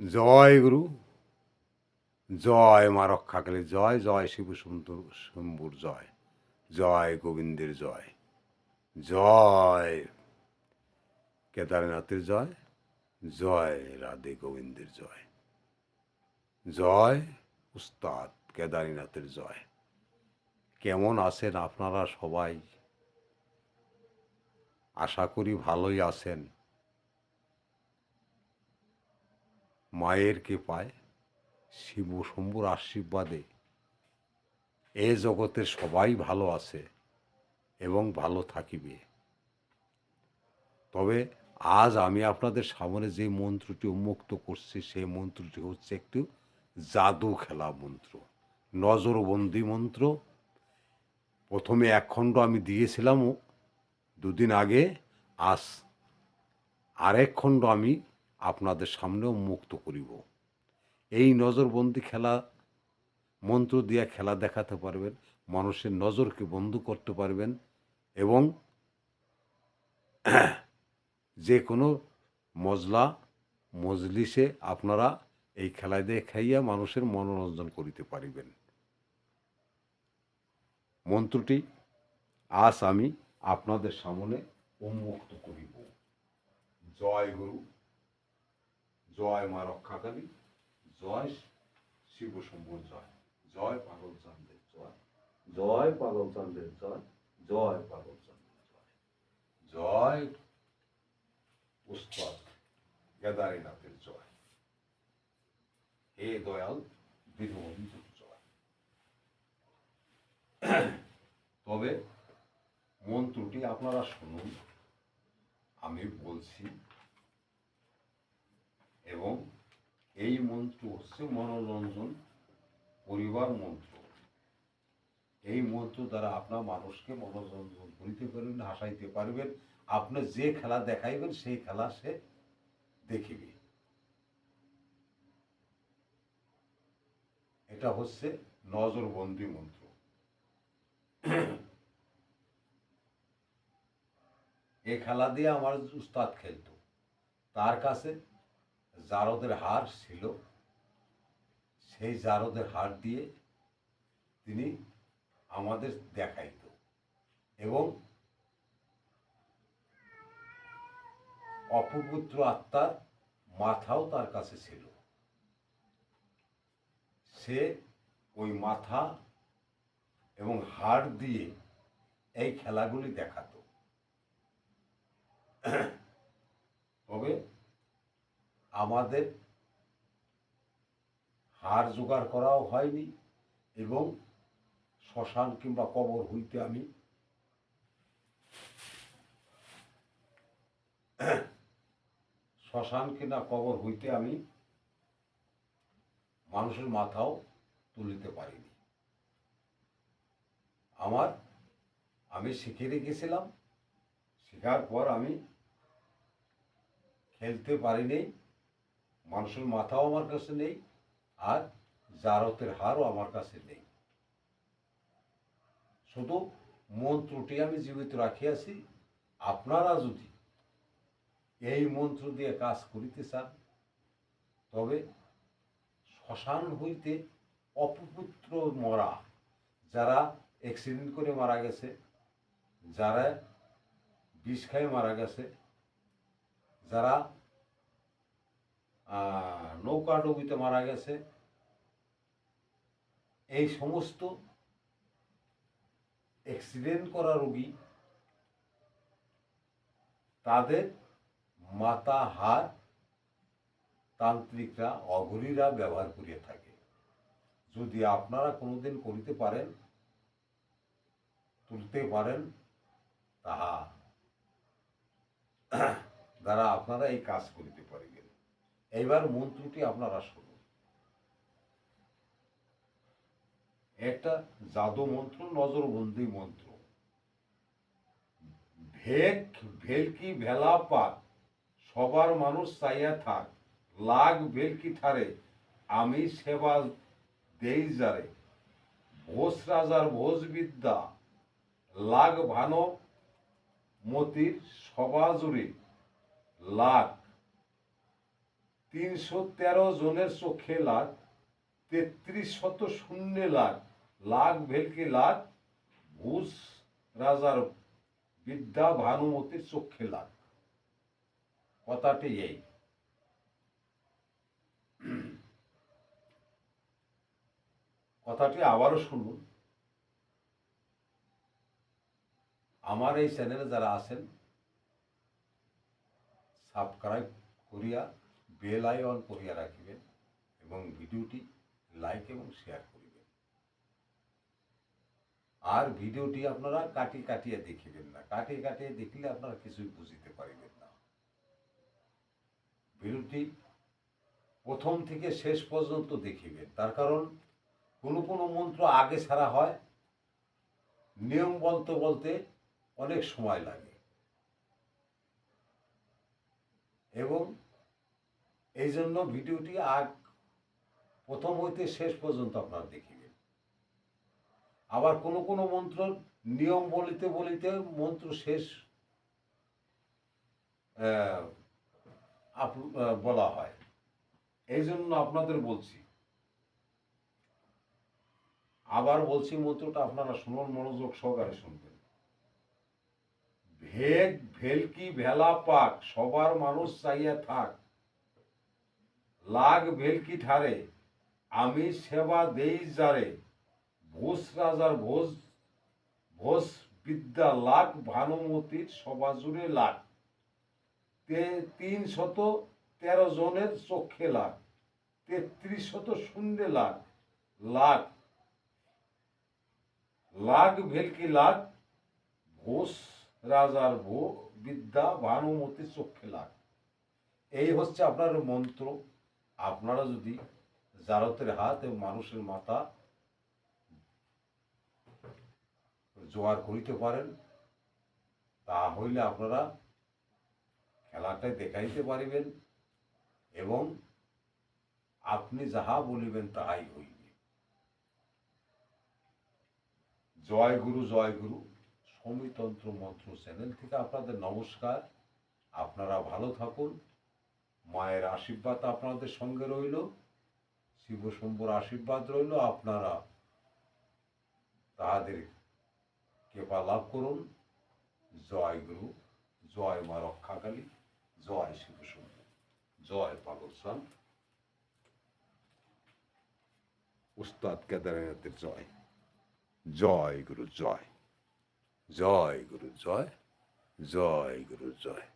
জয় গুরু, জয় মা রক্ষাকালী জয় জয় শিব সুন্দর শম্ভুর জয় জয় গোবিন্দের জয় জয় কেদারনাথের জয় জয় রাধে গোবিন্দের জয় জয় উস্তাদ কেদারনাথের জয়। কেমন আছেন আপনারা সবাই? আশা করি ভালোই আছেন। মায়ের কৃপায় শিব শম্ভুর আশীর্বাদে এ জগতের সবাই ভালো আছে এবং ভালো থাকিবে। তবে আজ আমি আপনাদের সামনে যে মন্ত্রটি উন্মুক্ত করছি, সেই মন্ত্রটি হচ্ছে একটু জাদু খেলা মন্ত্র, নজরবন্দি মন্ত্র। প্রথমে এক খণ্ড আমি দিয়েছিলাম দুদিন আগে, আজ আরেক খণ্ড আমি আপনাদের সামনেও মুক্ত করিব। এই নজরবন্দি খেলা, মন্ত্র দিয়ে খেলা দেখাতে পারবেন, মানুষের নজরকে বন্ধ করতে পারবেন এবং যে কোনো মজলা, মজলিসে আপনারা এই খেলা দিয়ে খাইয়া মানুষের মনোরঞ্জন করিতে পারিবেন। মন্ত্রটি আজ আমি আপনাদের সামনে উন্মুক্ত করিব। জয় গুরু। জয় মা রক্ষাকালী জয় শিব শম্ভুর জয় জয় পাগল চান্দের জয় জয় পাগল চান্দের জয় জয় পাগল চান্দের জয় জয় উস্তাদ কেদারীনাথের জয়, হে দয়াল দীনবন্ধুর জয়। তবে মন্ত্রটি আপনারা শুনুন, আমি বলছি এবং এই মন্ত্র হচ্ছে মনোরঞ্জন পরিবার মন্ত্র। এই মন্ত্র দ্বারা আপনার মানুষকে মনোরঞ্জন করিতে পারবেন, হাসাইতে পারবেন। আপনি যে খেলা দেখাইবেন, সেই খেলা সে দেখিবে। এটা হচ্ছে নজরবন্দি মন্ত্র। এ খেলা দিয়ে আমার উস্তাদ খেলতো। তার কাছে জারদের হার ছিল। সেই জারদের হার দিয়ে তিনি আমাদের দেখাইত। এবং অপপুত্র আত্মার মাথাও তার কাছে ছিল। সে ওই মাথা এবং হাড় দিয়ে এই খেলাগুলি দেখাতো। তবে আমাদের হার জোগাড় করাও হয়নি এবং শ্মশান কিংবা কবর হইতে আমি শ্মশান কিংবা কবর হইতে আমি মানুষের মাথাও তুলিতে পারিনি। আমার, আমি শিখে রেখেছিলাম শেখার পর আমি খেলতে পারিনি। মানুষের মাথাও আমার কাছে নেই, আর জারতের হারও আমার কাছে নেই। শুধু মন্ত্রটি আমি জীবিত রাখিয়াছি, আপনারা যদি এই মন্ত্র দিয়ে কাজ করিতে চান, তবে শ্মশান হইতে অপপুত্র মরা, যারা অ্যাক্সিডেন্ট করে মারা গেছে, যারা বিষ খায় মারা গেছে, যারা নৌকা ডুবিতে মারা গেছে। এই সমস্ত অ্যাক্সিডেন্ট করা রোগী তাদের মাথা হাত তান্ত্রিকরা, অঘরীরা ব্যবহার করিয়া থাকে। যদি আপনারা কোনোদিন করিতে পারেন, তুলতে পারেন, তাহা দ্বারা আপনারা এই কাজ করিতে পারিবেন এইবার মন্ত্রটি আপনারা শুনুন একটা জাদু মন্ত্র, নজরবন্দি মন্ত্র। ভেক ভেলকি, ভেলা পাক সবার মানুষ চাইয়া থাক, লাগ, ভেলকি থারে, আমি সেবা দেই যারে। ভোজ রাজার ভোজ বিদ্যা, লাগ ভানো মতির সভা জুড়ে লাখ তিনশো তেরো জনের চোখে লাগ তেত্রিশ শত শূন্য লাখ লাখ ভেলকি লাখ ভূষ রাজার বিদ্যা ভানুমতির চোখে লাগ। কথাটি এই। কথাটি আবারও শুনুন। আমার এই চ্যানেলে যারা আছেন, সাবস্ক্রাইব করিয়া বেল আইকন করিয়া রাখিবেন এবং ভিডিওটি লাইক এবং শেয়ার করিবেন। আর ভিডিওটি আপনারা কাটি কাটিয়ে দেখিবেন না। কাটিয়ে কাটিয়ে দেখলে আপনারা কিছুই বুঝিতে পারিবেন না। ভিডিওটি প্রথম থেকে শেষ পর্যন্ত দেখিবেন। তার কারণ, কোনো কোনো মন্ত্র আগে ছাড়া হয়, নিয়ম বলতে বলতে অনেক সময় লাগে। এবং এই জন্য ভিডিওটি আগ প্রথম হইতে শেষ পর্যন্ত আপনারা দেখিবেন। আবার কোনো কোনো মন্ত্র নিয়ম বলিতে বলিতে মন্ত্র শেষ বলা হয়। এই জন্য আপনাদের বলছি, আবার বলছি মন্ত্রটা আপনারা শুনুন, মনোযোগ সহকারে শুনবেন। ভেগ ভেলকি, ভেলা পাক, সবার মানুষ চাইয়া থাক লাগ ভেলকি ঠারে? আমি সেবা দেই যারে। ভোজ রাজার ভোজ ভোজ বিদ্যা লাখ, ভানুমতির সভা জুড়ে লাখ। তিন শত তেরো জনের চক্ষে লাখ। তেত্রিশ শত শূন্য লাখ। লাখ। লাখ ভেলকি লাখ? ঘোষ রাজার ভো, বিদ্যা ভানুমতি চক্ষে লাগ এই হচ্ছে আপনার মন্ত্র। আপনারা যদি জারতের হাত এবং মানুষের মাথা জোয়ার করিতে পারেন তা হইলে আপনারা খেলাটাই দেখাইতে পারিবেন এবং আপনি যাহা বলিবেন তাহাই হইবে। জয় গুরু জয় গুরু, সমিতন্ত্র মন্ত্র চ্যানেল থেকে আপনাদের নমস্কার। আপনারা ভালো থাকুন। মায়ের আশীর্বাদ আপনাদের সঙ্গে রইল, শিব শম্ভুর আশীর্বাদ রইল, আপনারা তাহাদের কৃপা লাভ করুন। জয় গুরু, জয় মা রক্ষাকালী, জয় শিব শম্ভু, জয় পাগল সান উস্তাদ কেদারনাথের জয়। জয় গুরু জয় জয় গুরু জয় জয় গুরু জয়।